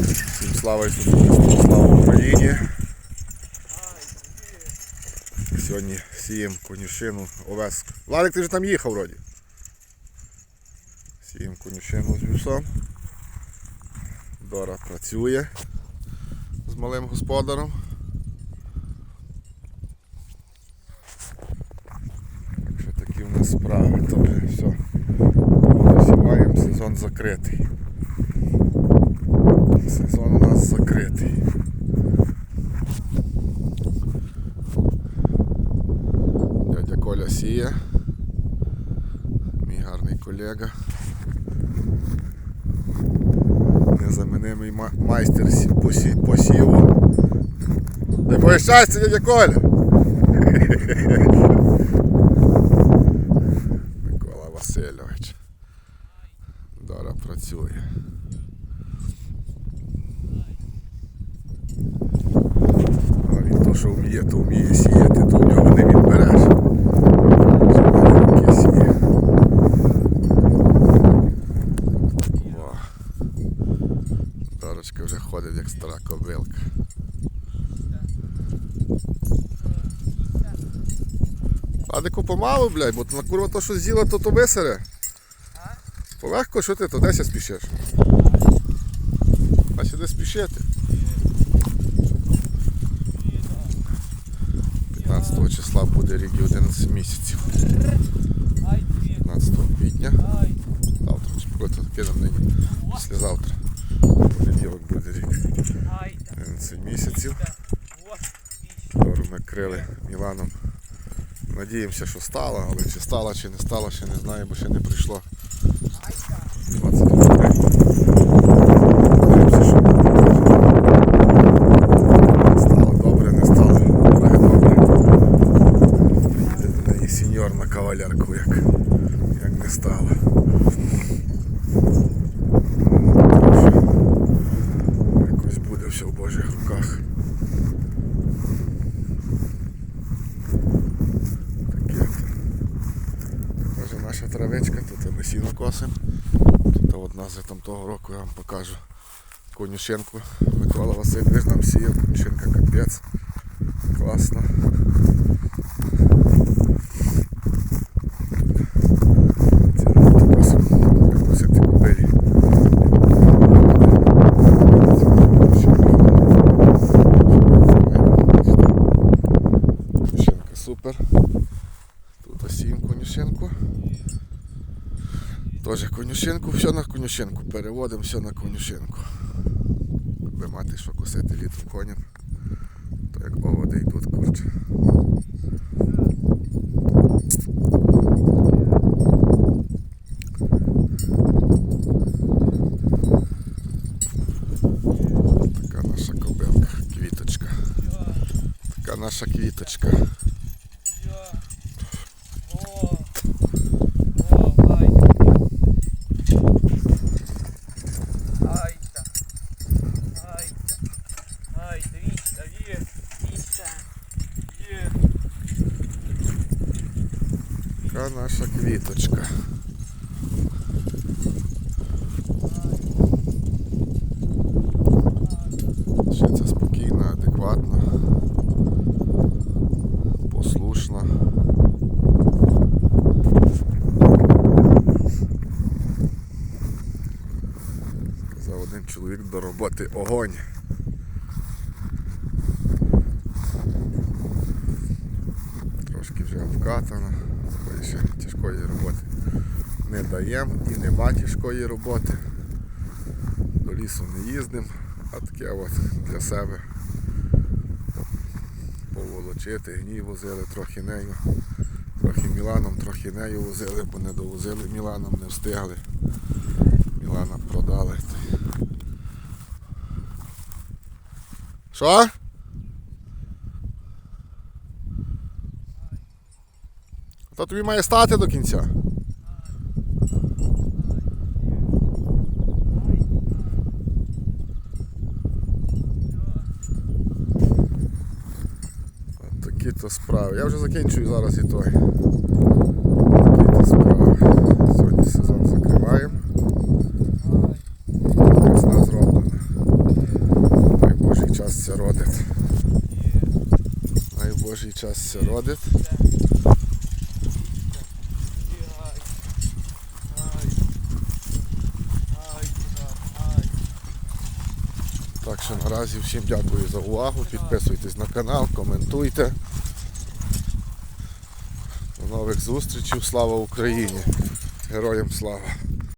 Всім слава Ісусу Христу, слава Україні. Сьогодні сіємо конюшину овес. Владик, ти вже там їхав вроді. Сіємо конюшину з вівсом. Дора працює з малим господарем. Так що такі в нас справи. То вже все. Засіваємо, сезон закритий. Сезон у нас закритий. Дядя Коля сіє. Мій гарний колега. Незамінимий ма- майстер сі- посі- посіву. Дай Боже щастя, дядя Коля! Микола Васильович. Дора працює. А він то, що вміє, то вміє сіяти, то в нього не відбереш. Що руки сіє. О. Дорочка стара кобилка. Ладику помалу, блядь, бо на курва то, що з'їла, то то висере. Полегко, що ти, то десь спішиш. А сюди спішити. 15 числа буде рік 11 місяців. 15 квітня. Завтра просто кинемо нині. Післязавтра. Понеділок буде рік. 11 місяців. Дору накрили Міланом. Надіємося, що стало, але чи стало, чи не стало, ще не знаю, бо ще не прийшло. 20 людей. Надіємося, що стало добре, не стало. Добре, добре. Приїде до неї сеньор на кавалерку, як, як не стало. Якось буде все в Божих руках. Таке. Каже, наша травичка, тут ми сіно косимо. Тут от нас там того року я вам покажу конюшенку. Микола Васильович нам сіяв, конюшенка капець. Класно. Це тут косимо, як косити купелі. Конюшенка супер. Тут осіємо конюшенку. Теж конюшенку, все на конюшенку. Переводимо все на конюшенку. Аби мати що косити літом коням. То як оводи йдуть, курче. Така наша кобилка, квіточка. Така наша квіточка. Наша квіточка. Ще це спокійна, адекватна, послушна. Сказав один чоловік до роботи огонь. Трошки вже обкатано, ще тяжкої роботи не даємо і нема тяжкої роботи. До лісу не їздимо, а таке от для себе поволочити, гній возили трохи нею, трохи Міланом, трохи нею возили, бо не довозили Міланом, не встигли. Мілана продали. Що? То тобі має стати до кінця. Такі то справи. Я вже закінчую зараз і той. Такі то справи. Сьогодні сезон закриваємо. Весна зроблена. все родить. Най Божий час все родить. Так що наразі всім дякую за увагу. Підписуйтесь на канал, коментуйте. До нових зустрічей. Слава Україні! Героям слава!